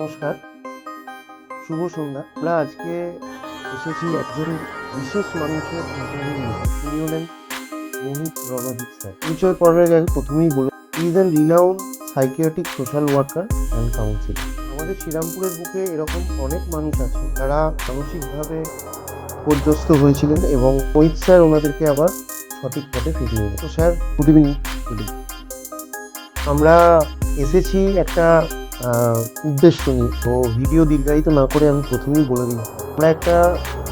নমস্কার। শুভ সন্ধ্যা। আমরা আজকে এসেছি একজন বিশেষ মানুষের তিনি হলেন মোহিত রণজিৎ স্যার। পরিচয় পর্বের আগে প্রথমেই বলুন is an renowned psychiatric social worker and counsellor আমাদের শ্রীরামপুরের বুকে এরকম অনেক মানুষ আছে, যারা মানসিকভাবে পর্যস্ত হয়েছিলেন এবং মোহিত স্যার ওনাদেরকে আবার সঠিক পথে ফিরিয়ে তো স্যার গুড ইভিনিং আমরা এসেছি একটা উদ্দেশ্য নিয়ে। তো ভিডিও দীর্ঘায়িত না করে আমি প্রথমেই বলে দিই, আমরা একটা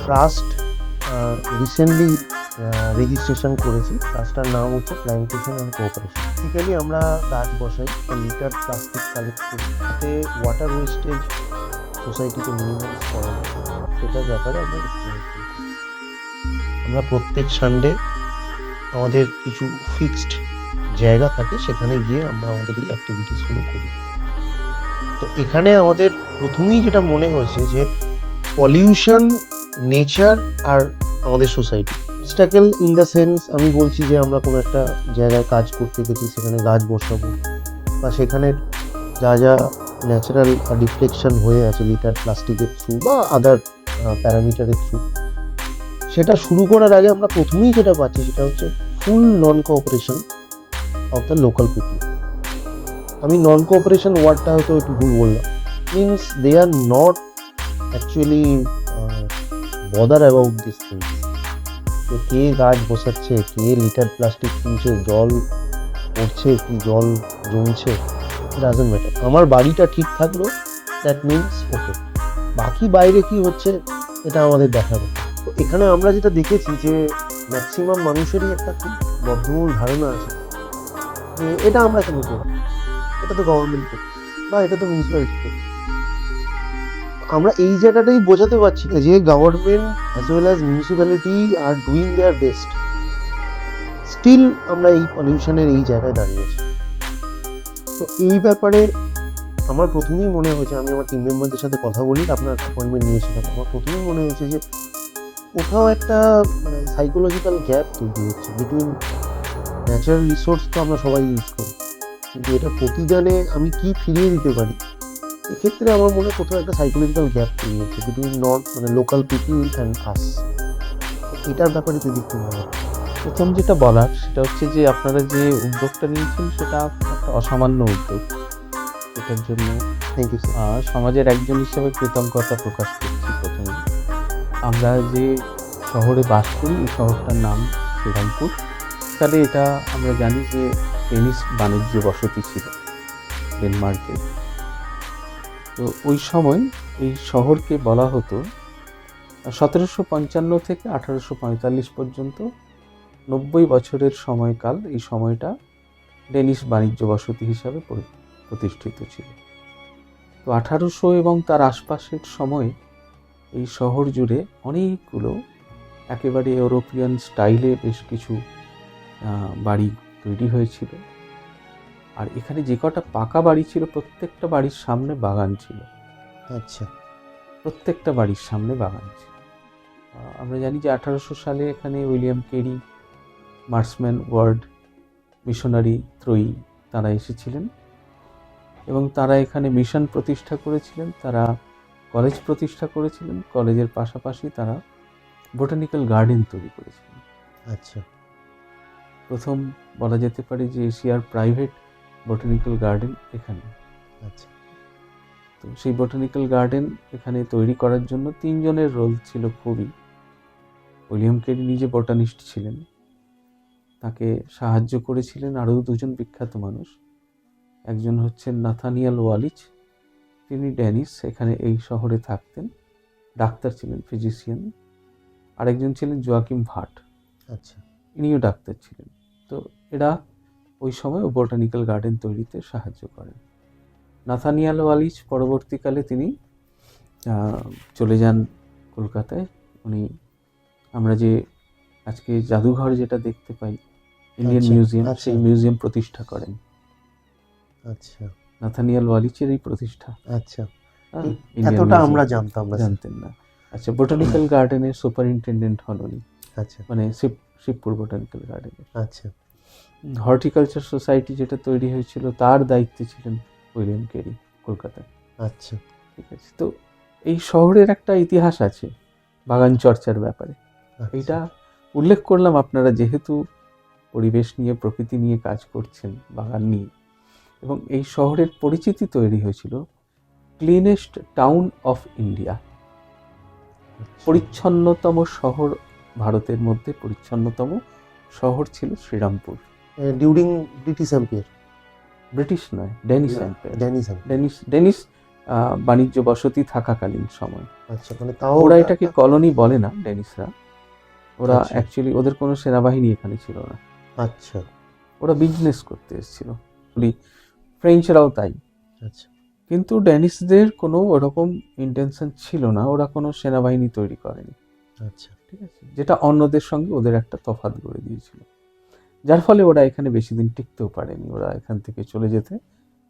ট্রাস্ট রিসেন্টলি রেজিস্ট্রেশন করেছি। ট্রাস্টটার নাম হচ্ছে প্ল্যান্টেশন অ্যান্ড কোঅপারেশন বেসিক্যালি আমরা গাছ বসাই লিটার প্লাস্টিক কালেক্ট করি। যাতে ওয়াটার ওয়েস্টেজ সোসাইটিতে মিনিমাইজ করা সেটার ব্যাপারে আমরা আমরা প্রত্যেক সানডে আমাদের কিছু ফিক্সড জায়গা থাকে, সেখানে গিয়ে আমরা আমাদের এই অ্যাক্টিভিটিসগুলো করি। তো এখানে আমাদের প্রথমেই যেটা মনে হয়েছে যে পলিউশন নেচার আর আমাদের society struggle in the sense আমি বলছি যে আমরা কোনো একটা জায়গায় কাজ করতে গেছি, সেখানে গাছ বসাবো বা সেখানে যা যা ন্যাচারাল ডিফ্লেকশন হয়ে আছে লিটার প্লাস্টিকের থ্রু বা আদার প্যারামিটারের থ্রু সেটা শুরু করার আগে আমরা প্রথমেই যেটা পাচ্ছি সেটা হচ্ছে full non cooperation of the local people আমি নন কোঅপারেশন ওয়ার্ডটা হয়তো একটু ভুল বললাম। Means they are not actually bother about this things যে কে গাছ বসাচ্ছে, কে লিটার প্লাস্টিক কিনছে, জল পড়ছে, কি জল জমছে ডাজেন্ট ম্যাটার আমার বাড়িটা ঠিক থাকল দ্যাট মিনস ওকে বাকি বাইরে কি হচ্ছে, এটা আমাদের দেখাবে। তো এখানে আমরা যেটা দেখেছি যে ম্যাক্সিমাম মানুষেরই একটা খুব বদ্ধমূল ধারণা আছে। এটা আমরা কেন করব? এটা তো গভর্নমেন্ট বা এটা তো মিউনিসিপ্যালিটি আমরা এই জায়গাটাই বোঝাতে পারছি না যে government as well as municipality are doing their best still আমরা এই পলিউশনের এই জায়গায় দাঁড়িয়েছি তো এই ব্যাপারে আমার প্রথমেই মনে হয়েছে, আমি আমার টিম মেম্বারদের সাথে কথা বলি, আপনার অ্যাপয়েন্টমেন্ট নিয়েছিলাম আমার প্রথমেই মনে হয়েছে যে কোথাও একটা মানে সাইকোলজিক্যাল গ্যাপ তৈরি হচ্ছে বিটুইন ন্যাচারাল রিসোর্স তো আমরা সবাই ইউজ করি। কিন্তু এটা প্রতিদানে আমি কি ফিরিয়ে দিতে পারি? এক্ষেত্রে আমার মনে কোথাও একটা সাইকোলজিক্যাল গ্যাপ তৈরি হচ্ছে বিটুইন নট মানে লোকাল পিপল অ্যান্ড আস এটার ব্যাপারে যদি একটু বলো প্রথম যেটা বলার সেটা হচ্ছে যে আপনারা যে উদ্যোগটা নিয়েছেন সেটা একটা অসামান্য উদ্যোগ। এটার জন্য থ্যাংক ইউ স্যার সমাজের একজন হিসেবে কৃতজ্ঞতা প্রকাশ করছি প্রথমে। আমরা যে শহরে বাস করি এই শহরটার নাম শ্রীরামপুর। তাহলে এটা আমরা জানি যে টেনিস বাণিজ্য বসতি ছিল ডেনমার্কের তো ওই সময় এই শহরকে বলা হতো সতেরোশো পঞ্চান্ন থেকে আঠারোশো পঁয়তাল্লিশ পর্যন্ত নব্বই বছরের সময়কাল এই সময়টা ডেনিশ বাণিজ্য বসতি হিসাবে পরি- প্রতিষ্ঠিত ছিল। তো আঠারোশো এবং তার আশপাশের সময় এই শহর জুড়ে অনেকগুলো একেবারে ইউরোপিয়ান স্টাইলে বেশ কিছু বাড়ি তৈরি হয়েছিল। আর এখানে যে কটা পাকা বাড়ি ছিল প্রত্যেকটা বাড়ির সামনে বাগান ছিল। আচ্ছা। প্রত্যেকটা বাড়ির সামনে বাগান ছিল। আমরা জানি যে আঠারোশো সালে এখানে William Carey Marshman Ward missionary ত্রয়ী তারা এসেছিলেন। এবং তারা এখানে মিশন প্রতিষ্ঠা করেছিলেন তারা কলেজ প্রতিষ্ঠা করেছিলেন কলেজের পাশাপাশি তারা বোটানিক্যাল গার্ডেন তৈরি করেছিলেন। আচ্ছা। প্রথম বলা যেতে পারে যে এশিয়ার প্রাইভেট বটানিক্যাল গার্ডেন এখানে। আচ্ছা। তো সেই বটানিক্যাল গার্ডেন এখানে তৈরি করার জন্য তিনজনের রোল ছিল খুবই। উইলিয়াম কেরি নিজে বোটানিস্ট ছিলেন। তাকে সাহায্য করেছিলেন আরও দুজন বিখ্যাত মানুষ। একজন হচ্ছেন নাথানিয়াল ওয়ালিচ তিনি ড্যানিস এখানে এই শহরে থাকতেন। ডাক্তার ছিলেন ফিজিশিয়ান। আরেকজন ছিলেন জোয়াকিম ভাট। আচ্ছা। ইনিও ডাক্তার ছিলেন। তো এরা ওই সময় বোটানিক্যাল গার্ডেন তৈরিতে সাহায্য করেন নাথানিয়াল ওয়ালিচ পরবর্তীকালে তিনি চলে যান কলকাতায়। উনি আমরা যে আজকে জাদুঘর যেটা দেখতে পাই ইন্ডিয়ান আচ্ছা, মিউজিয়াম আচ্ছা। সেই মিউজিয়াম প্রতিষ্ঠা করেন। আচ্ছা। নাথানিয়াল ওয়ালিচেরই প্রতিষ্ঠা। আচ্ছা। এই- এতটা আমরা জানতাম না। জানতেন না। আচ্ছা বোটানিক্যাল গার্ডেনের সুপারিনটেন্ডেন্ট হন উনি। আচ্ছা। মানে শিবপুর বোটানিক্যাল গার্ডেনের আচ্ছা। হর্টিকালচার সোসাইটি যেটা তৈরি হয়েছিল তার দায়িত্বে ছিলেন উইলিয়াম কেরি কলকাতায়। আচ্ছা। ঠিক আছে তো এই শহরের একটা ইতিহাস আছে বাগান চর্চার ব্যাপারে। আচ্ছা। এইটা উল্লেখ করলাম আপনারা যেহেতু পরিবেশ নিয়ে প্রকৃতি নিয়ে কাজ করছেন বাগান নিয়ে। এবং এই শহরের পরিচিতি তৈরি হয়েছিল ক্লিনেস্ট টাউন অফ ইন্ডিয়া। পরিচ্ছন্নতম শহর ভারতের মধ্যে পরিচ্ছন্নতম শহর ছিল Serampore. During British empire British নয় Danish empire. Empire. Danish Danish বাণিজ্য বসতি থাকাকালীন সময়। আচ্ছা মানে তাও ওরা এটাকে কলোনি বলে না ডেনিসরা ওরা আচ্ছা। অ্যাকচুয়ালি ওদের কোনো সেনাবাহিনী এখানে ছিল না। আচ্ছা। ওরা বিজনেস করতে এসেছিল। ফ্রেঞ্চরাও তাই। আচ্ছা। কিন্তু ডেনিসদের কোনো ওরকম ইন্টেনশন ছিল না ওরা কোনো সেনাবাহিনী তৈরি করেনি। আচ্ছা। ঠিক আছে? যেটা অন্যদের সঙ্গে ওদের একটা তফাৎ গড়ে দিয়েছিল। যার ফলে ওরা এখানে বেশি দিন টিকতেও পারেনি। ওরা এখান থেকে চলে যেতে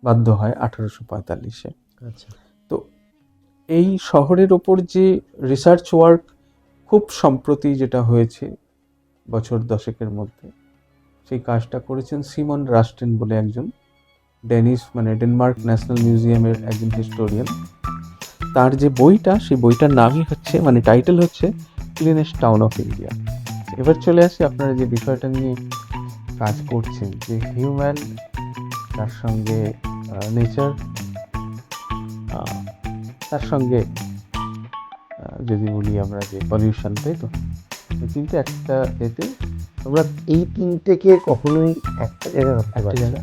বাধ্য হয় আঠারোশো পঁয়তাল্লিশে। আচ্ছা। তো এই শহরের ওপর যে রিসার্চ ওয়ার্ক খুব সম্প্রতি যেটা হয়েছে বছর দশেকের মধ্যে সেই কাজটা করেছেন সিমন রাস্টেন বলে একজন ডেনিস মানে ডেনমার্ক ন্যাশনাল মিউজিয়ামের একজন হিস্টোরিয়ান তার যে বইটা সেই বইটার নামই হচ্ছে মানে টাইটেল হচ্ছে ক্লিনেস্ট টাউন অফ ইন্ডিয়া এবার চলে আসি আপনারা যে বিষয়টা নিয়ে কাজ করছেন যে হিউম্যান তার সঙ্গে নেচার তার সঙ্গে যদি বলি আমরা যে পলিউশন তাই তো? এই কিন্তু একটা এতে আমরা এই তিনটেকে কখনোই একটা জায়গায় রাখতে পারি জায়গা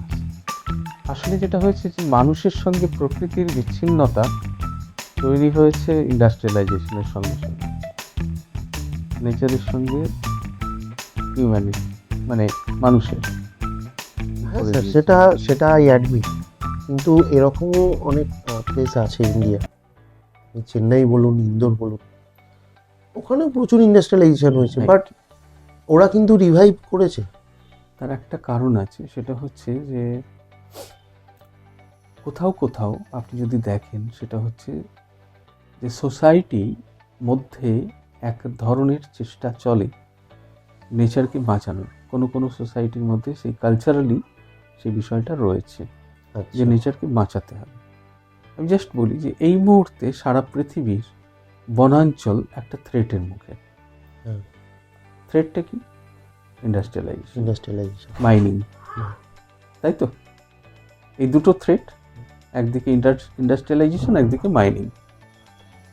আসলে যেটা হয়েছে যে মানুষের সঙ্গে প্রকৃতির বিচ্ছিন্নতা তৈরি হয়েছে ইন্ডাস্ট্রিয়ালাইজেশনের সঙ্গে সঙ্গে। নেচারের সঙ্গে হিউম্যানিটি মানে মানুষের। হ্যাঁ স্যার সেটা সেটা আই অ্যাডমিট কিন্তু এরকমও অনেক প্লেস আছে ইন্ডিয়া চেন্নাই বলুন ইন্দোর বলুন। ওখানেও প্রচুর ইন্ডাস্ট্রিয়ালাইজেশন হয়েছে বাট ওরা কিন্তু রিভাইভ করেছে। তার একটা কারণ আছে সেটা হচ্ছে যে কোথাও কোথাও আপনি যদি দেখেন সেটা হচ্ছে যে সোসাইটি মধ্যে এক ধরনের চেষ্টা চলে নেচারকে বাঁচানোর কোনো কোনো সোসাইটির মধ্যে সেই কালচারালি সেই বিষয়টা রয়েছে যে আচ্ছা। নেচারকে বাঁচাতে হবে। আমি জাস্ট বলি যে এই মুহূর্তে সারা পৃথিবীর বনাঞ্চল একটা থ্রেটের মুখে। থ্রেটটা কি? ইন্ডাস্ট্রিয়ালাইজেশন ইন্ডাস্ট্রিয়ালাইজেশন মাইনিং তাই তো? এই দুটো থ্রেট একদিকে ইন্ডাস্ট্রিয়ালাইজেশন একদিকে মাইনিং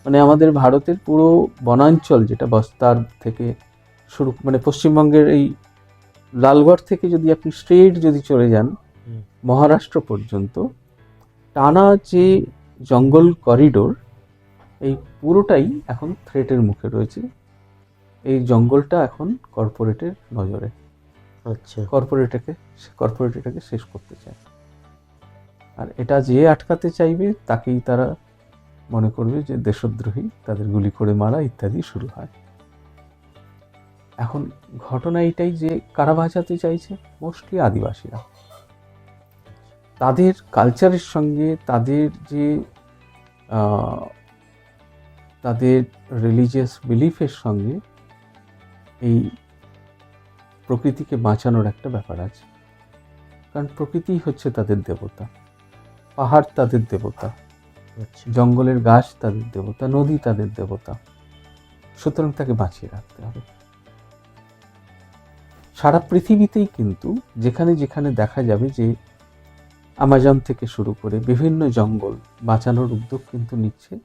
মানে আমাদের ভারতের পুরো বনাঞ্চল যেটা বস্তার থেকে শুরু মানে পশ্চিমবঙ্গের এই লালগড় থেকে যদি আপনি স্ট্রেট যদি চলে যান মহারাষ্ট্র পর্যন্ত টানা যে জঙ্গল করিডোর এই পুরোটাই এখন থ্রেটের মুখে রয়েছে। এই জঙ্গলটা এখন কর্পোরেটের নজরে। আচ্ছা। কর্পোরেটকে কর্পোরেট এটাকে শেষ করতে চায়। আর এটা যে আটকাতে চাইবে তাকেই তারা মনে করবে যে দেশদ্রোহী, তাদের গুলি করে মারা ইত্যাদি শুরু হয়। এখন ঘটনা এটাই যে কারা বাঁচাতে চাইছে, মোস্টলি আদিবাসীরা। তাদের কালচারের সঙ্গে তাদের যে তাদের রিলিজিয়াস বিলিফের সঙ্গে এই প্রকৃতিকে বাঁচানোর একটা ব্যাপার আছে। কারণ প্রকৃতি হচ্ছে তাদের দেবতা। পাহাড় তাদের দেবতা। জঙ্গলের গাছ তাদের দেবতা নদী তাদের দেবতা। সুতরাং তাকে বাঁচিয়ে রাখতে হবে। সারা পৃথিবীতেই কিন্তু যেখানে যেখানে দেখা যাবে যে আমাজন থেকে শুরু করে বিভিন্ন জঙ্গল বাঁচানোর উদ্যোগ কিন্তু নিচ্ছে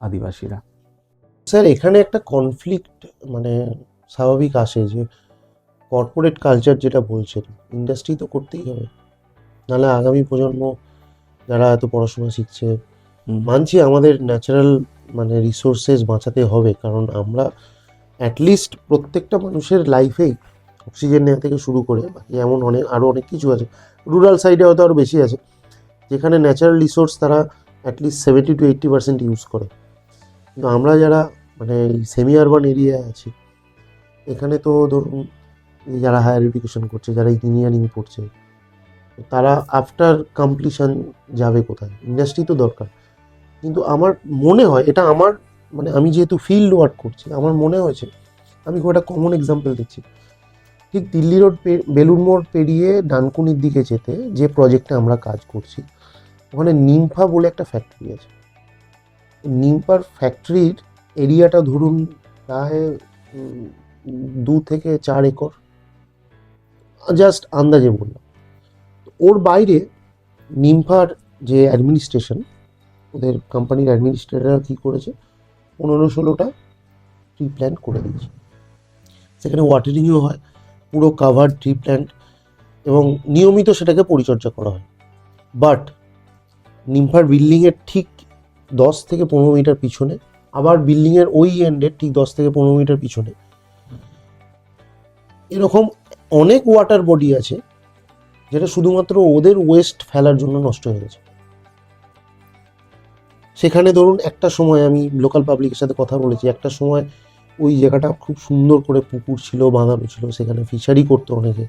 আদিবাসীরা। স্যার এখানে একটা কনফ্লিক্ট মানে স্বাভাবিক আসে যে কর্পোরেট কালচার যেটা বলছেন ইন্ডাস্ট্রি তো করতেই হবে। নাহলে আগামী প্রজন্ম যারা এত পড়াশোনা শিখছে মানছি আমাদের ন্যাচারাল মানে রিসোর্সেস বাঁচাতে হবে, কারণ আমরা অ্যাটলিস্ট প্রত্যেকটা মানুষের লাইফেই অক্সিজেন নেওয়া থেকে শুরু করে, বাকি এমন অনেক আরও অনেক কিছু আছে। রুরাল সাইডে হয়তো আরও বেশি আছে, যেখানে ন্যাচারাল রিসোর্স তারা at least seventy to eighty percent use করে। কিন্তু আমরা যারা মানে সেমি আরবান এরিয়ায় আছি, এখানে তো ধরুন যারা হায়ার এডুকেশন করছে, যারা ইঞ্জিনিয়ারিং পড়ছে, তারা আফটার কমপ্লিশন যাবে কোথায়? ইন্ডাস্ট্রি তো দরকার। কিন্তু আমার মনে হয়, এটা আমার মানে আমি যেহেতু ফিল্ড ওয়ার্ক করছি, আমার মনে হয়েছে, আমি খুব একটা কমন এক্সাম্পল দিচ্ছি। ঠিক দিল্লি রোড বেলুর মোড় পেরিয়ে ডানকুনির দিকে যেতে, যে প্রজেক্টে আমরা কাজ করছি, ওখানে নিমফা বলে একটা ফ্যাক্টরি আছে। নিমপার ফ্যাক্টরির এরিয়াটা ধরুন প্রায় দু থেকে চার একর। জাস্ট আন্দাজে বললাম। ওর বাইরে নিমপার যে অ্যাডমিনিস্ট্রেশন ওদের কোম্পানির অ্যাডমিনিস্ট্রেটররা কী করেছে? পনেরো ষোলোটা ট্রি প্ল্যান্ট করে দিয়েছে। সেখানে ওয়াটারিংও হয়, পুরো কাভার ট্রি প্ল্যান্ট এবং নিয়মিত সেটাকে পরিচর্যা করা হয়। বাট নিমফার বিল্ডিংয়ের ঠিক দশ থেকে পনেরো মিটার পিছনে, আবার বিল্ডিংয়ের ওই এন্ডের ঠিক দশ থেকে পনেরো মিটার পিছনে। এরকম অনেক ওয়াটার বডি আছে, যেটা শুধুমাত্র ওদের ওয়েস্ট ফেলার জন্য নষ্ট হয়ে গেছে। সেখানে ধরুন একটা সময় আমি লোকাল পাবলিকের সাথে কথা বলেছি, একটা সময় ওই জায়গাটা খুব সুন্দর করে পুকুর ছিল, বাঁধানো ছিল, সেখানে ফিশারি করতো অনেকে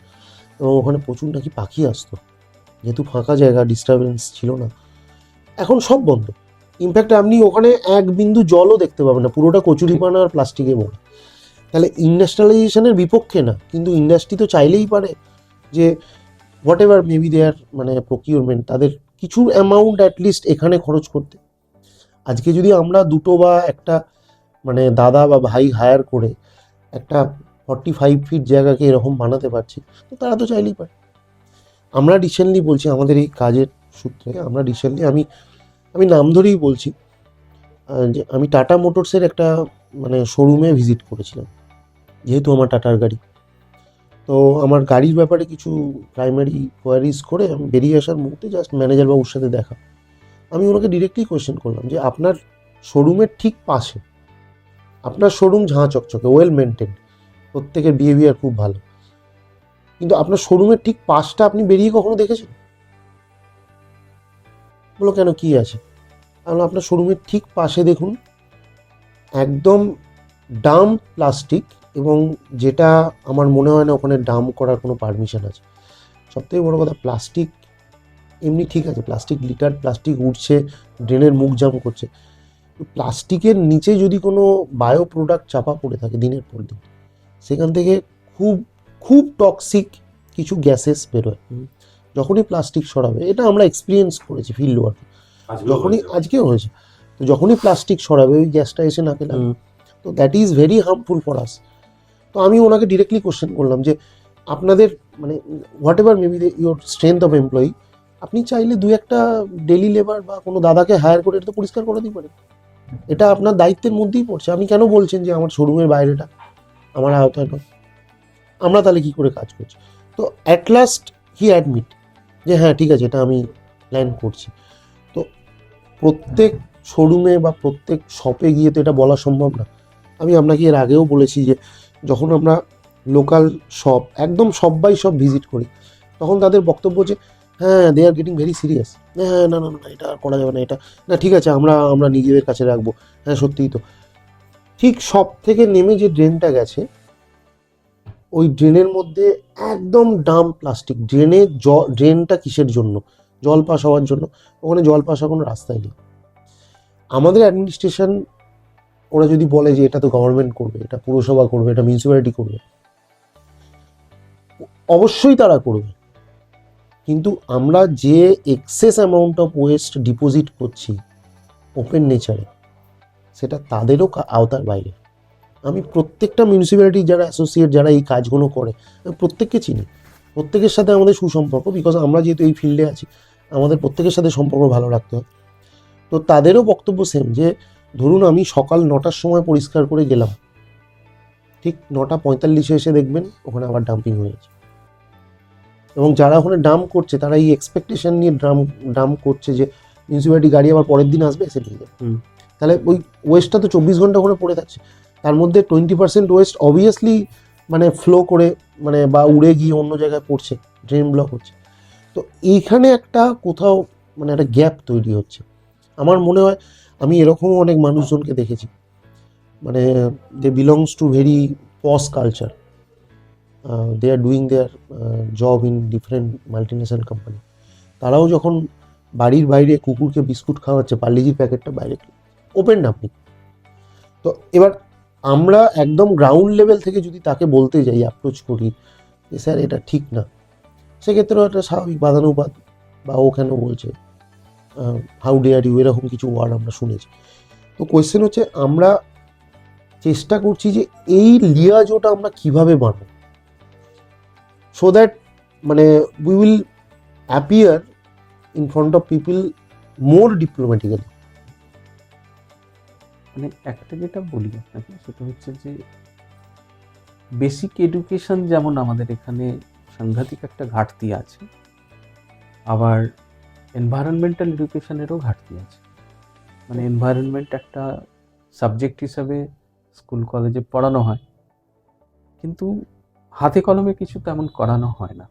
এবং ওখানে প্রচুর নাকি পাখি আসতো। যেহেতু ফাঁকা জায়গা ডিস্টারবেন্স ছিল না। এখন সব বন্ধ। ইনফ্যাক্ট আপনি ওখানে এক বিন্দু জলও দেখতে পাবেন না, পুরোটা কচুরিপানা আর প্লাস্টিকে মোড়া। তাহলে ইন্ডাস্ট্রিয়ালাইজেশনের বিপক্ষে না, কিন্তু ইন্ডাস্ট্রি তো চাইলেই পারে যে হোয়াট এভার মেবি দেয়ার মানে প্রকিউরমেন্ট তাদের কিছু অ্যামাউন্ট অ্যাটলিস্ট এখানে খরচ করতে। আজকে যদি আমরা দুটো বা একটা মানে দাদা বা ভাই হায়ার করে একটা ফর্টি ফাইভ ফিট জায়গাকে এরকম বানাতে পারছি, তো তারা তো চাইলেই পারে। আমরা রিসেন্টলি বলছি, আমাদের এই কাজের সূত্রে আমরা রিসেন্টলি আমি আমি নাম ধরেই বলছি যে আমি টাটা মোটরসের একটা মানে শোরুমে ভিজিট করেছিলাম, যেহেতু আমার টাটার গাড়ি। তো আমার গাড়ির ব্যাপারে কিছু প্রাইমারি কোয়ারিজ করে আমি বেরিয়ে আসার মুহূর্তে জাস্ট ম্যানেজার বাবুর সাথে দেখা। আমি ওনাকে ডিরেক্টলি কোয়েশ্চেন করলাম যে আপনার শোরুমের ঠিক পাশে, আপনার শোরুম ঝাঁ চকচকে ওয়েল মেনটেন প্রত্যেকের বিহেভিয়ার খুব ভালো, কিন্তু আপনার শোরুমের ঠিক পাশটা আপনি বেরিয়ে কখনো দেখেছেন? বলো কেন কি আছে? আমি আপনার শোরুমের ঠিক পাশে দেখুন, একদম ডাম প্লাস্টিক এবং যেটা আমার মনে হয় না ওখানে ডাম করার কোনো পারমিশন আছে। সবথেকে বড় কথা প্লাস্টিক এমনি ঠিক আছে প্লাস্টিক লিটার প্লাস্টিক উঠছে ড্রেনের মুখ জাম করছে। প্লাস্টিকের নিচে যদি কোনো বায়ো প্রোডাক্ট চাপা পড়ে থাকে দিনের পর দিন সেখান থেকে খুব খুব টক্সিক কিছু গ্যাসেস বেরোয়। যখনই প্লাস্টিক সরাবে এটা আমরা এক্সপিরিয়েন্স করেছি ফিল্ড ওয়ার্কে যখনই আজকেও হয়েছে। তো যখনই প্লাস্টিক সরাবে ওই গ্যাসটা এসে নাকে লাগবে। তো that is very harmful for us তো আমি ওনাকে ডিরেক্টলি কোশ্চেন করলাম যে আপনাদের মানে whatever maybe your strength of employee আপনি চাইলে দু একটা ডেলি লেবার বা কোনো দাদাকে হায়ার করে, এটা তো পরিষ্কার করে দিতে পারেন। এটা আপনার দায়িত্বের মধ্যেই পড়ছে। আপনি কেন বলছেন যে আমার শোরুমের বাইরেটা, আমার আওতায় নয়? আমরা তাহলে কি করে কাজ করছি? তো অ্যাট লাস্ট হি অ্যাডমিট যে হ্যাঁ ঠিক আছে, এটা আমি প্ল্যান করছি। তো প্রত্যেক শোরুমে বা প্রত্যেক শপে গিয়ে তো এটা বলা সম্ভব না। আমি আপনাকে এর আগেও বলেছি যে যখন আমরা লোকাল শপ একদম সবাই সব ভিজিট করি, তখন তাদের বক্তব্য যে হ্যাঁ they are getting very serious হ্যাঁ না না না এটা আর করা যাবে না, এটা না, ঠিক আছে, আমরা আমরা নিজেদের কাছে রাখব। হ্যাঁ সত্যিই তো। ঠিক সব থেকে নেমে যে ড্রেনটা গেছে, ওই ড্রেনের মধ্যে একদম ডাম প্লাস্টিক ড্রেনে জল ড্রেনটা কিসের জন্য? জল পাস হওয়ার জন্য। ওখানে জল পাস হওয়ার কোনো রাস্তাই নেই। আমাদের অ্যাডমিনিস্ট্রেশন ওরা যদি বলে যে এটা তো গভর্নমেন্ট করবে, এটা পুরসভা করবে, এটা মিউনিসিপ্যালিটি করবে, অবশ্যই তারা করবে। কিন্তু আমরা যে excess amount of waste deposit করছি ওপেন নেচারে সেটা তাদেরও আওতার বাইরে। আমি প্রত্যেকটা মিউনিসিপ্যালিটি যারা অ্যাসোসিয়েট যারা এই কাজগুলো করে, আমি প্রত্যেককে চিনি। প্রত্যেকের সাথে আমাদের সুসম্পর্ক বিকজ আমরা যেহেতু এই ফিল্ডে আছি, আমাদের প্রত্যেকের সাথে সম্পর্ক ভালো রাখতে হয়। তো তাদেরও বক্তব্য সেম যে, ধরুন আমি সকাল নটার সময় পরিষ্কার করে গেলাম, ঠিক নটা পঁয়তাল্লিশে এসে দেখবেন, ওখানে আবার ডাম্পিং হয়ে গেছে। এবং যারা ওখানে ড্রাম করছে তারা এই এক্সপেকটেশন নিয়ে ড্রাম ড্রাম করছে যে মিউনিসিপ্যালিটি গাড়ি আবার পরের দিন আসবে এসে নিয়ে যাবে। হুম। তাহলে ওই ওয়েস্টটা তো চব্বিশ ঘণ্টা ওখানে পড়ে থাকছে। তার মধ্যে টোয়েন্টি পার্সেন্ট ওয়েস্ট অবভিয়াসলি মানে ফ্লো করে মানে বা উড়ে গিয়ে অন্য জায়গায় পড়ছে ড্রেন ব্লক হচ্ছে। তো এইখানে একটা কোথাও মানে একটা গ্যাপ তৈরি হচ্ছে। আমার মনে হয় আমি এরকমও অনেক মানুষজনকে দেখেছি। মানে they belongs to very posh culture they are doing their job in different multinational company তারাও যখন বাড়ির বাইরে কুকুরকে বিস্কুট খাওয়াচ্ছে, পার্লিজির প্যাকেটটা বাইরে ওপেন না আপনি। তো এবার আমরা একদম গ্রাউন্ড লেভেল থেকে যদি তাকে বলতে যাই অ্যাপ্রোচ করি, যে স্যার, এটা ঠিক না। সেক্ষেত্রেও একটা স্বাভাবিক বাদানুবাদ বা ও কেন বলছে হাউ ডেয়ার ইউ এরকম কিছু ওয়ার্ড আমরা শুনেছি। তো কোয়েশ্চেন হচ্ছে, আমরা চেষ্টা করছি যে এই লিয়াজোটা আমরা কীভাবে বানাবো সো দ্যাট মানে we will appear in front of people more diplomatically মানে একটা যেটা বলি আপনাকে, সেটা হচ্ছে যে বেসিক এডুকেশন যেমন আমাদের এখানে সাংঘাতিক একটা ঘাটতি আছে, আবার এনভায়রনমেন্টাল এডুকেশনেরও ঘাটতি আছে। মানে এনভায়রনমেন্ট একটা সাবজেক্ট হিসাবে স্কুল কলেজে পড়ানো হয়, কিন্তু হাতে কলমে কিছু তেমন করানো হয় না।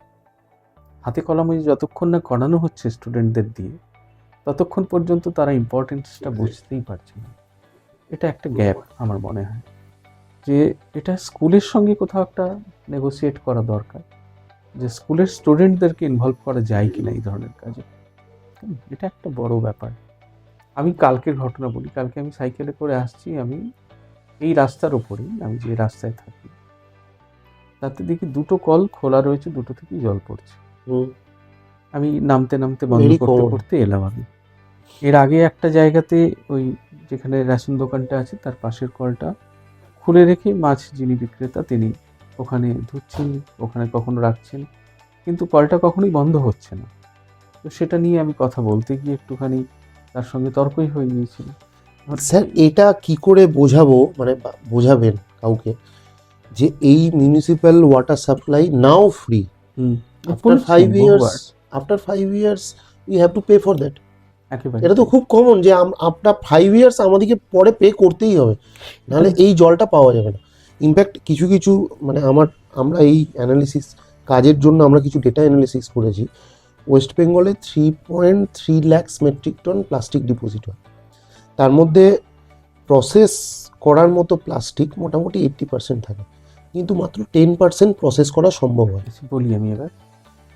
হাতে কলমে যতক্ষণ না করানো হচ্ছে স্টুডেন্টদের দিয়ে ততক্ষণ পর্যন্ত তারা ইম্পর্টেন্সটা বুঝতেই পারছে না। এটা একটা গ্যাপ আমার মনে হয়। যে এটা স্কুলের সঙ্গে কোথাও একটা নেগোসিয়েট করা দরকার। যে স্কুলের স্টুডেন্টদেরকে ইনভলভ করা যায় কি না এই ধরনের কাজে। এটা একটা বড় ব্যাপার। আমি কালকের ঘটনা বলি। কালকে আমি সাইকেলে করে আসছি আমি এই রাস্তার ওপরেই আমি যে রাস্তায় থাকি তাতে দেখি দুটো কল খোলা রয়েছে দুটো থেকেই জল পড়ছে। আমি নামতে নামতে বন্ধ করতে করতে এলাম আমি। এর আগে একটা জায়গাতে ওই যেখানে রেশন দোকানটা আছে তার পাশের কলটা খুলে রেখে মাছ যিনি বিক্রেতা তিনি ওখানে ধুচ্ছেন ওখানে কখনো রাখছেন। কিন্তু কলটা কখনোই বন্ধ হচ্ছে না। তো সেটা নিয়ে আমি কথা বলতে গিয়ে একটুখানি তার সঙ্গে তর্কই হয়ে গিয়েছিল। স্যার এটা কি করে বোঝাবো? মানে বোঝাবেন কাউকে? যে এই municipal water supply now free after five years. After five years we have to pay for that এটা তো খুব কমন যে আপনার ফাইভ ইয়ার্স আমাদেরকে পরে পে করতেই হবে। নাহলে এই জলটা পাওয়া যাবে না। ইনফ্যাক্ট কিছু কিছু মানে আমার আমরা এই অ্যানালিসিস কাজের জন্য আমরা কিছু ডেটা অ্যানালিসিস করেছি। ওয়েস্ট বেঙ্গলে three point three lakhs metric ton plastic deposit হয়। তার মধ্যে প্রসেস করার মতো প্লাস্টিক মোটামুটি এইট্টি পার্সেন্ট থাকে। কিন্তু মাত্র টেন পার্সেন্ট প্রসেস করা সম্ভব হয়। বলি আমি এবার?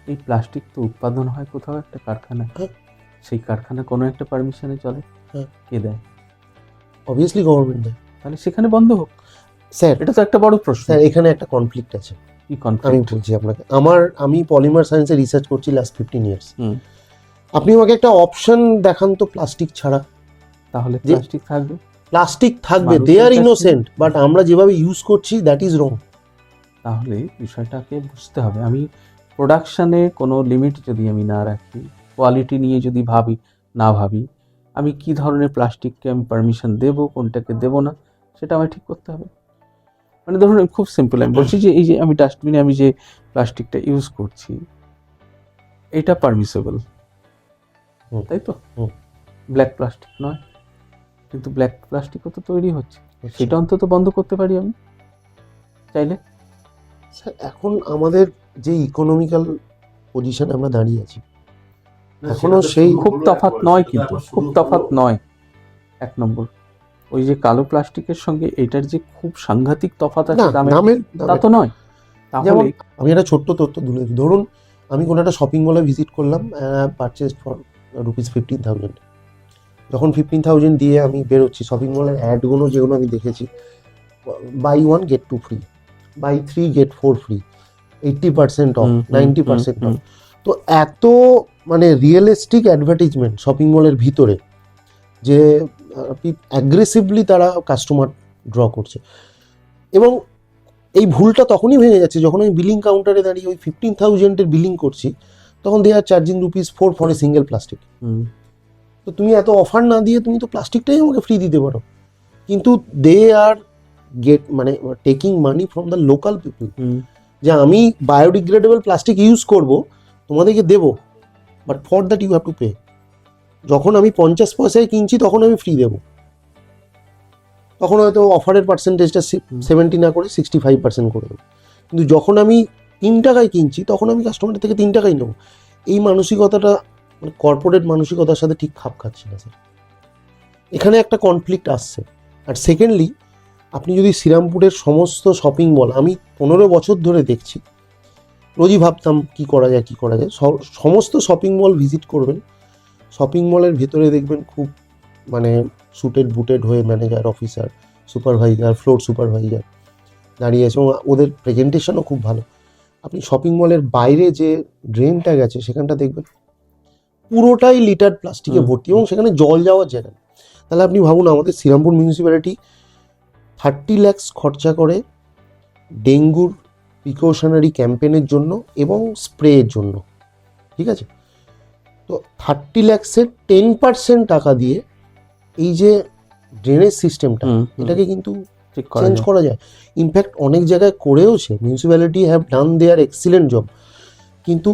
এই প্লাস্টিক তো উৎপাদন হয় কোথাও একটা কারখানায়। হ্যাঁ। সেই কারখানা কোনো একটা পারমিশনে চলে। হ্যাঁ। কে দেয়? অবভিয়াসলি গভর্নমেন্ট দেয়। তাহলে সেখানে বন্ধ হোক। স্যার এটা তো একটা বড় প্রশ্ন। স্যার এখানে একটা কনফ্লিক্ট আছে। আমি বলছি আপনাকে। আমার আমি পলিমার সায়েন্সে রিসার্চ করছি লাস্ট ফিফটিন ইয়ার্স হুম। আপনি আমাকে একটা অপশন দেখান তো প্লাস্টিক ছাড়া। তাহলে প্লাস্টিক থাকবে? প্লাস্টিক থাকবে দে আর ইনোসেন্ট বাট আমরা যেভাবে ইউজ করছি দ্যাট ইজ রং তাহলে বিষয়টাকে বুঝতে হবে। আমি প্রোডাকশানে কোনো লিমিট যদি আমি না রাখি কোয়ালিটি নিয়ে যদি ভাবি না ভাবি আমি কি ধরনের প্লাস্টিককে আমি পারমিশন দেব কোনটাকে দেব না সেটা আমায় ঠিক করতে হবে। মানে ধরুন খুব সিম্পল আমি বলছি যে এই যে আমি ডাস্টবিনে আমি যে প্লাস্টিকটা ইউজ করছি এটা পারমিসেবল। তাই তো। ব্ল্যাক প্লাস্টিক নয়। কিন্তু ব্ল্যাক প্লাস্টিকও তো তৈরি হচ্ছে। সেটা অন্তত বন্ধ করতে পারি আমি। চাইলে। স্যার এখন আমাদের যে ইকোনমিক্যাল পজিশনে আমরা দাঁড়িয়ে আছি এখনও সেই- খুব তফাৎ নয় কিন্তু খুব তফাৎ নয়। এক নম্বর। ওই যে কালো প্লাস্টিকের সঙ্গে এটার যে খুব সাংঘাতিক তফাৎ না আছে দামের তা তো নয়। যেমন আমি একটা ছোট্ট তথ্য ধরুন আমি কোনো একটা শপিং মলে ভিজিট করলাম purchase for rupees fifteen thousand যখন ফিফটিন থাউজেন্ড দিয়ে আমি বেরোচ্ছি। শপিং মলের অ্যাডগুলো যেগুলো আমি দেখেছি buy one get two free buy three get four free eighty percent off ninety percent off তো এত মানে রিয়েলিস্টিক অ্যাডভার্টিজমেন্ট শপিং মলের ভিতরে যে অ্যাগ্রেসিভলি তারা কাস্টমার ড্র করছে। এবং এই ভুলটা তখনই ভেঙে যাচ্ছে যখন আমি বিলিং কাউন্টারে দাঁড়িয়ে ওই ফিফটিন থাউজেন্ডের বিলিং করছি তখন they are charging rupees four for a single plastic তো তুমি এত অফার না দিয়ে তুমি তো প্লাস্টিকটাই আমাকে ফ্রি দিতে পারো। কিন্তু দে আর গেট মানে taking money from the local people যে আমি বায়োডিগ্রেডেবল প্লাস্টিক ইউজ করব তোমাদেরকে দেবো but for that you have to pay যখন আমি পঞ্চাশ পয়সায় কিনছি তখন আমি ফ্রি দেবো। তখন হয়তো অফারের পার্সেন্টেজটা। সেভেন্টি না করে সিক্সটি ফাইভ পার্সেন্ট করে দেবো। কিন্তু যখন আমি তিন টাকায় কিনছি তখন আমি কাস্টমারের থেকে তিন টাকাই নেব। এই মানসিকতাটা মানে কর্পোরেট মানসিকতার সাথে ঠিক খাপ খাচ্ছে না স্যার এখানে একটা কনফ্লিক্ট আসছে। আর সেকেন্ডলি আপনি যদি শ্রীরামপুরের সমস্ত শপিং মল আমি পনেরো বছর ধরে দেখছি, রোজই ভাবতাম কি করা যায়, কি করা যায়। সমস্ত শপিং মল ভিজিট করবেন শপিং মলের ভেতরে দেখবেন খুব মানে সুটেড বুটেড হয়ে manager officer supervisor floor supervisor দাঁড়িয়ে আছে এবং ওদের প্রেজেন্টেশনও খুব ভালো। আপনি শপিং মলের বাইরে যে ড্রেনটা গেছে, সেখানটা দেখবেন পুরোটাই লিটার প্লাস্টিকে ভর্তি এবং সেখানে জল যাওয়ার জায়গা নেই। তাহলে আপনি ভাবুন আমাদের শ্রীরামপুর মিউনিসিপ্যালিটি থার্টি ল্যাক্স খরচা করে ডেঙ্গুর প্রিকশনারি ক্যাম্পেনের জন্য এবং স্প্রের জন্য। ঠিক আছে? তো থার্টি ল্যাক্সের টেন পার্সেন্ট টাকা দিয়ে এই যে ড্রেনেজ সিস্টেমটা এটাকে কিন্তু চেঞ্জ। করা যায়। ইনফ্যাক্ট অনেক জায়গায় করেওছে municipality have done their excellent job কিন্তু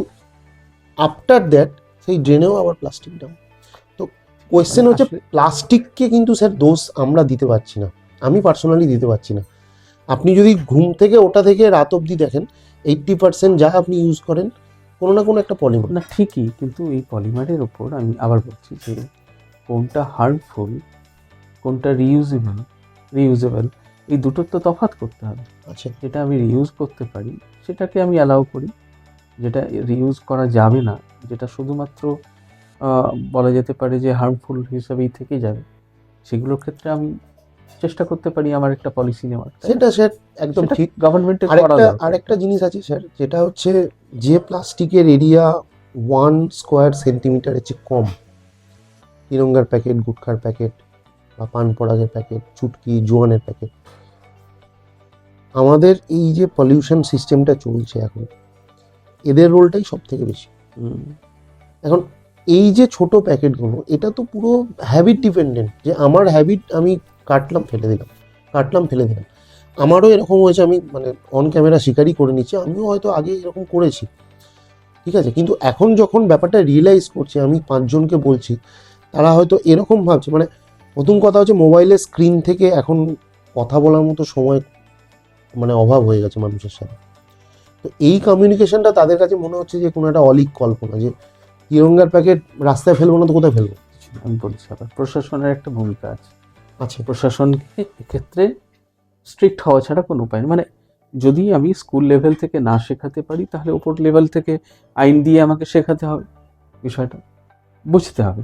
আফটার দ্যাট সেই ড্রেনেও আবার প্লাস্টিক ডাউন তো কোয়েশ্চেন হচ্ছে প্লাস্টিককে কিন্তু স্যার দোষ আমরা দিতে পারছি না। আমি পার্সোনালি দিতে পারছি না। আপনি যদি ঘুম থেকে ওটা থেকে রাত অবধি দেখেন এইট্টি পার্সেন্ট যা আপনি ইউজ করেন কোনো না কোনো একটা পলিমার না ঠিকই কিন্তু এই পলিমারের ওপর আমি আবার বলছি যে কোনটা হার্মফুল কোনটা রিউজেবল রিউজেবল এই দুটোর তো তফাৎ করতে হবে। আচ্ছা। যেটা আমি রিউজ করতে পারি সেটাকে আমি অ্যালাউ করি। যেটা রিউজ করা যাবে না যেটা শুধুমাত্র বলা যেতে পারে যে হার্মফুল হিসাবেই থেকে যাবে। সেগুলোর ক্ষেত্রে আমি চেষ্টা করতে পারি আমার একটা পলিসি নেওয়ার সেটা স্যার একদম ঠিক। গভর্নমেন্টের করা আরেকটা। জিনিস আছে স্যার যেটা হচ্ছে যে প্লাস্টিকের এরিয়া ওয়ান স্কোয়ার সেন্টিমিটারের চেয়ে কম। তিরঙ্গার প্যাকেট গুটখার প্যাকেট বা পান পরাগের প্যাকেট চুটকি জোয়ানের প্যাকেট আমাদের এই যে পলিউশন সিস্টেমটা চলছে এখন এদের রোলটাই সব থেকে বেশি। এখন এই যে ছোট প্যাকেটগুলো, এটা তো পুরো হ্যাবিট ডিপেন্ডেন্ট যে আমার হ্যাবিট আমি কাটলাম, ফেলে দিলাম, কাটলাম, ফেলে দিলাম। আমারও এরকম হয়েছে, আমি মানে অন ক্যামেরা স্বীকারই করে নিচ্ছি, আমিও হয়তো আগে এরকম করেছি, ঠিক আছে? কিন্তু এখন যখন ব্যাপারটা রিয়েলাইজ করছি, আমি পাঁচজনকে বলছি, তারা হয়তো এরকম ভাবছে মানে প্রথম কথা হচ্ছে মোবাইলের স্ক্রিন থেকে এখন কথা বলার মতো সময় মানে অভাব হয়ে গেছে মানুষের সাথে। তো এই কমিউনিকেশনটা তাদের কাছে মনে হচ্ছে যে কোনো একটা অলিক কল্পনা যে তিরঙ্গার প্যাকেট রাস্তায় ফেলব না তো কোথায় ফেলব? আমি বলছি আবার প্রশাসনের একটা ভূমিকা আছে। আচ্ছা। প্রশাসনকে এক্ষেত্রে স্ট্রিক্ট হওয়া ছাড়া কোনো উপায় নেই। মানে যদি আমি স্কুল লেভেল থেকে না শেখাতে পারি তাহলে ওপর লেভেল থেকে আইন দিয়ে আমাকে শেখাতে হবে বিষয়টা। বুঝতে হবে।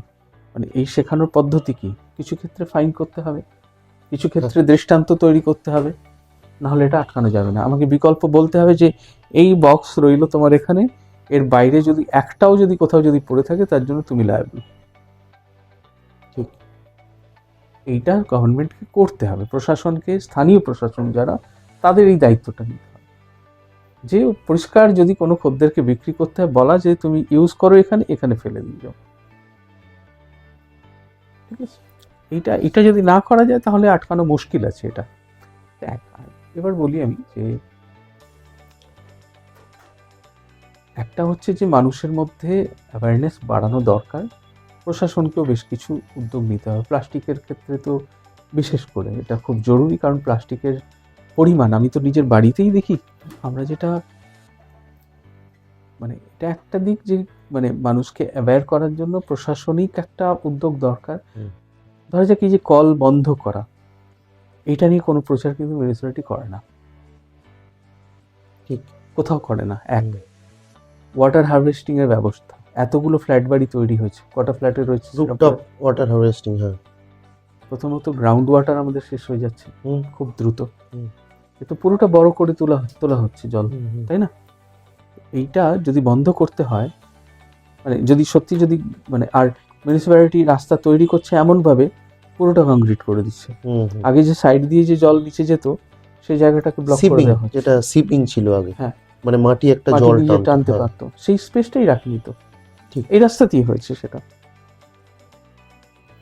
মানে এই শেখানোর পদ্ধতি কি? কিছু ক্ষেত্রে ফাইন করতে হবে কিছু ক্ষেত্রে দৃষ্টান্ত তৈরি করতে হবে। নাহলে এটা আটকানো যাবে না। আমাকে বিকল্প বলতে হবে যে, এই বক্স রইল তোমার এখানে। এর বাইরে যদি একটাও যদি কোথাও যদি পড়ে থাকে, তার জন্য তুমি লায়াবল ঠিক। এইটা গভর্নমেন্টকে করতে হবে। প্রশাসনকে, স্থানীয় প্রশাসন যারা, তাদের এই দায়িত্বটা নিতে হবে। যে পরিষ্কার যদি কোনো খদ্দেরকে বিক্রি করতে হয়, বলা যে তুমি ইউজ করো এখানে এখানে ফেলে দিয়ে যাও। ঠিক আছে? এইটা এটা যদি না করা যায়, তাহলে আটকানো মুশকিল আছে এটা। এবার বলি আমি যে একটা হচ্ছে যে মানুষের মধ্যে অ্যাওয়ারনেস বাড়ানো দরকার। প্রশাসনকেও বেশ কিছু উদ্যোগ নিতে হবে। প্লাস্টিকের ক্ষেত্রে তো বিশেষ করে এটা খুব জরুরি কারণ প্লাস্টিকের পরিমাণ আমি তো নিজের বাড়িতেই দেখি। আমরা যেটা মানে এটা একটা দিক যে মানে মানুষকে অ্যাওয়্যার করার জন্য প্রশাসনিক একটা উদ্যোগ দরকার। ধরা যাক এই যে কল বন্ধ করা। এটা নিয়ে কোনো প্রচার কিন্তু মিউনিসিপ্যালিটি করে না ঠিক। কোথাও করে না এক ওয়াটার হারভেস্টিং এর ব্যবস্থা এতগুলো ফ্ল্যাট বাড়ি তৈরি হয়েছে কটা ফ্ল্যাটে রয়েছে রুপটপ ওয়াটার হারভেস্টিং হ্যাঁ প্রথমত গ্রাউন্ড ওয়াটার আমাদের শেষ হয়ে যাচ্ছে। খুব দ্রুত। এ তো পুরোটা বড় করে তোলা তোলা হচ্ছে জল। তাই না এইটা যদি বন্ধ করতে হয় মানে যদি সত্যি যদি মানে আর মিউনিসিপ্যালিটি রাস্তা তৈরি করছে এমনভাবে পুরোটা কংক্রিট করে দিচ্ছে। আগে যে সাইড দিয়ে যে জল নিচে যেত সেই জায়গাটাকে ব্লক করে দেওয়া হচ্ছে যেটা সিপিং ছিল আগে হ্যাঁ। মানে মাটি একটা জল টানতে হ্যাঁ। পারতো সেই স্পেসটাই রাখেনি তো ঠিক। এই রাস্তা দিয়ে হয়েছে সেটা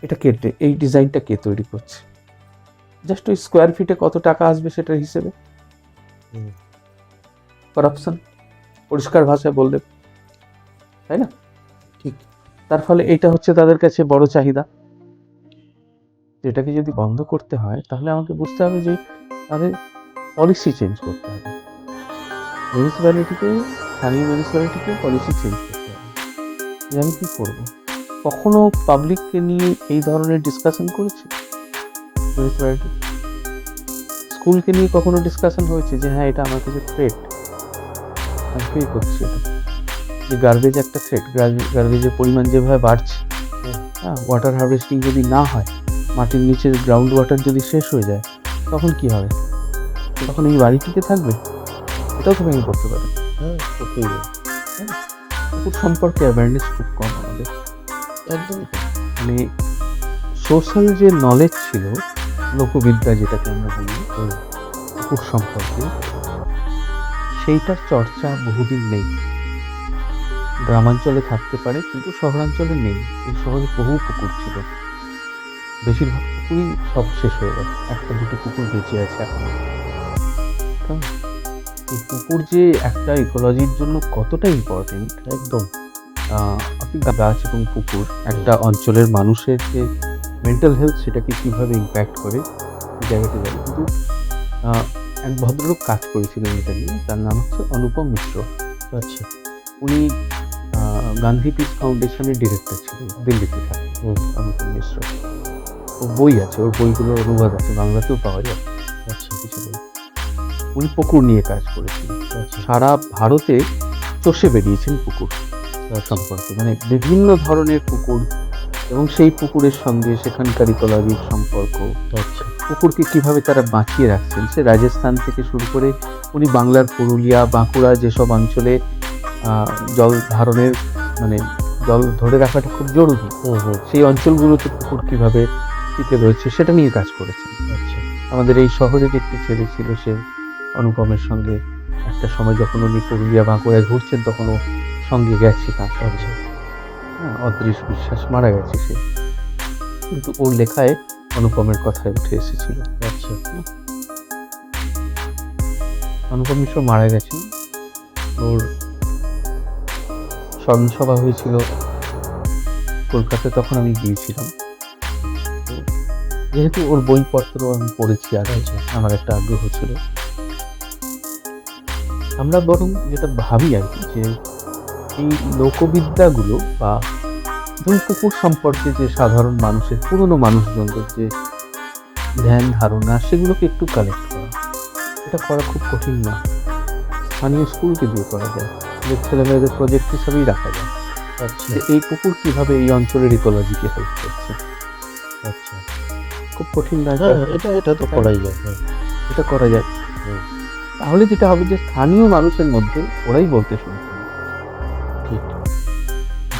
এটা কে এই ডিজাইনটা কে তৈরি করছে জাস্ট ওই স্কোয়ার ফিটে কত টাকা আসবে সেটার হিসেবে। করাপশন পরিষ্কার ভাষায় বললে তাই না ঠিক। তার ফলে এটা হচ্ছে তাদের কাছে বড় চাহিদা যেটাকে যদি বন্ধ করতে হয়, তাহলে আমাকে বুঝতে হবে যে তাদের পলিসি চেঞ্জ করতে হবে। মিউনিসিপ্যালিটিকে স্থানীয় মিউনিসিপ্যালিটিকে পলিসি চেঞ্জ করতে হবে। যে আমি কী করব? কখনো পাবলিককে নিয়ে এই ধরনের ডিসকাশন করেছে? মিউনিসিপ্যালিটি স্কুলকে নিয়ে কখনো ডিসকাশন হয়েছে যে হ্যাঁ এটা আমার কাছে থ্রেট আমি ফিল করছি এটা? যে গার্বেজ একটা থ্রেট গার্বেজের পরিমাণ যেভাবে বাড়ছে হ্যাঁ ওয়াটার হারভেস্টিং যদি না হয় মাটির নিচে গ্রাউন্ড ওয়াটার যদি শেষ হয়ে যায় তখন কি হবে? তখন এই বাড়িটিতে থাকবে? এটাও তো ভেঙে পড়তে পারে। হ্যাঁ করতেই পুকুর সম্পর্কে অ্যাওয়ারনেস খুব কম আমাদের। একদমই মানে সোশ্যাল যে নলেজ ছিল লোকবিদ্যা যেটাকে আমরা বলি পুকুর সম্পর্কে সেইটার চর্চা বহুদিন নেই। গ্রামাঞ্চলে থাকতে পারে কিন্তু শহরাঞ্চলে নেই। এই শহরে বহু পুকুর ছিল। বেশিরভাগ পুকুরই সব শেষ হয়ে গেছে। একটা দুটো পুকুর বেঁচে আছে এখন? এই পুকুর যে একটা ইকোলজির জন্য কতটা ইম্পর্টেন্ট একদম আপনি গাছ এবং পুকুর একটা অঞ্চলের মানুষের যে মেন্টাল হেলথ সেটাকে কীভাবে ইম্প্যাক্ট করে জায়গাটি জানি কিন্তু এক ভদ্রলোক কাজ করেছিলেন এটা নিয়ে তার নাম হচ্ছে অনুপম মিশ্র। আচ্ছা। উনি গান্ধী পিস ফাউন্ডেশনের ডিরেক্টর ছিলেন দিল্লিতে থাকেন অনুপম মিশ্র। বই আছে ওর বইগুলোর অনুবাদ আছে বাংলাতেও পাওয়া যায়। আচ্ছা কিছু বই উনি পুকুর নিয়ে কাজ করেছিলেন আচ্ছা। সারা ভারতে চষে বেরিয়েছেন পুকুর সম্পর্কে। মানে বিভিন্ন ধরনের পুকুর এবং সেই পুকুরের সঙ্গে সেখানকার ইকোলজির সম্পর্ক। আচ্ছা। পুকুরকে কীভাবে তারা বাঁচিয়ে রাখছেন সে রাজস্থান থেকে শুরু করে উনি বাংলার পুরুলিয়া বাঁকুড়া যেসব অঞ্চলে জল ধারণের মানে জল ধরে রাখাটা খুব জরুরি। সেই অঞ্চলগুলোতে পুকুর কীভাবে টিকে রয়েছে সেটা নিয়ে কাজ করেছেন আচ্ছা। আমাদের এই শহরের একটি ছেলে ছিল সে অনুপমের সঙ্গে। একটা সময় যখন উনি পুরুলিয়া বাঁকুড়ায় ঘুরছেন তখন ও সঙ্গে গেছে তার সঙ্গে। হ্যাঁ অদৃশ বিশ্বাস মারা গেছে সে। কিন্তু ওর লেখায় অনুপমের কথায় উঠে এসেছিল। আচ্ছা। অনুপম মিশ্র মারা গেছেন। ওর স্মরণসভা হয়েছিল কলকাতায় তখন আমি গিয়েছিলাম। যেহেতু ওর বইপত্র আমি পড়েছি আর আচ্ছা। আমার একটা আগ্রহ ছিল। আমরা বরং যেটা ভাবি আর কি যে এই লোকবিদ্যাগুলো বা ধরুন কুকুর সম্পর্কে যে সাধারণ মানুষের পুরনো মানুষজনদের যে ধ্যান ধারণা সেগুলোকে একটু কালেক্ট করা। এটা করা খুব কঠিন না। স্থানীয় স্কুলকে দিয়ে করা যায়। যে ছেলেমেয়েদের প্রজেক্ট হিসাবেই রাখা যায়। আচ্ছা। এই কুকুর কীভাবে এই অঞ্চলের ইকোলজিকে হেল্প করছে। আচ্ছা। খুব কঠিন না হ্যাঁ এটা এটা তো করাই যায় হ্যাঁ এটা করা যায়। তাহলে যেটা হবে যে স্থানীয় মানুষের মধ্যে ওরাই বলতে শুরু করবে। ঠিক।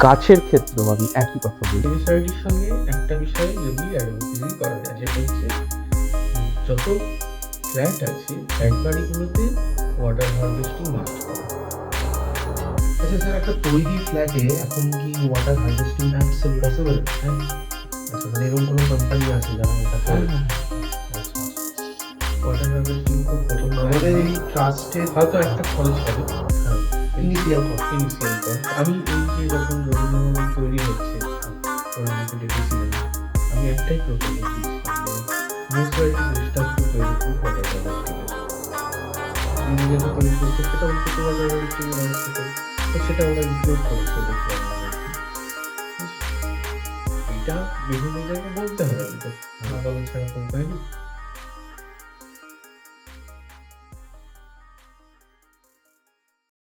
গাছের ক্ষেত্রেও আমি একই কথা বলি বিষয়টির সঙ্গে একটা বিষয় যদি অ্যাডভোকেসি করা যায় সেটা হচ্ছে যত ফ্ল্যাট আছে ফ্ল্যাট বাড়িগুলোতে ওয়াটার হারভেস্টিং মাস্ট করা আচ্ছা স্যার একটা তৈরি ফ্ল্যাটে এখন কি ওয়াটার হারভেস্টিং পসিবল হ্যাঁ। আচ্ছা মানে এরকম কোনো কোম্পানি আছে যারা এটা করে। ওয়াটার হারভেস্টিং খুব প্রথম আমাদের এই ট্রাস্টের হয়তো একটা খরচ হবে। ইনিশিয়াল কস্ট ইনিশিয়াল কস্ট আমি এই যে যখন রবীন্দ্রভবন তৈরি হচ্ছে তখন আমাকে ডেকেছিলেন আমি একটাই তৈরি তৈরি করছে সেটা অন্তত ওরা ইনক্লুড করেছে। দেখলাম এটা বিভিন্ন জায়গায় বলতে হবে না বলা ছাড়া তো নেই।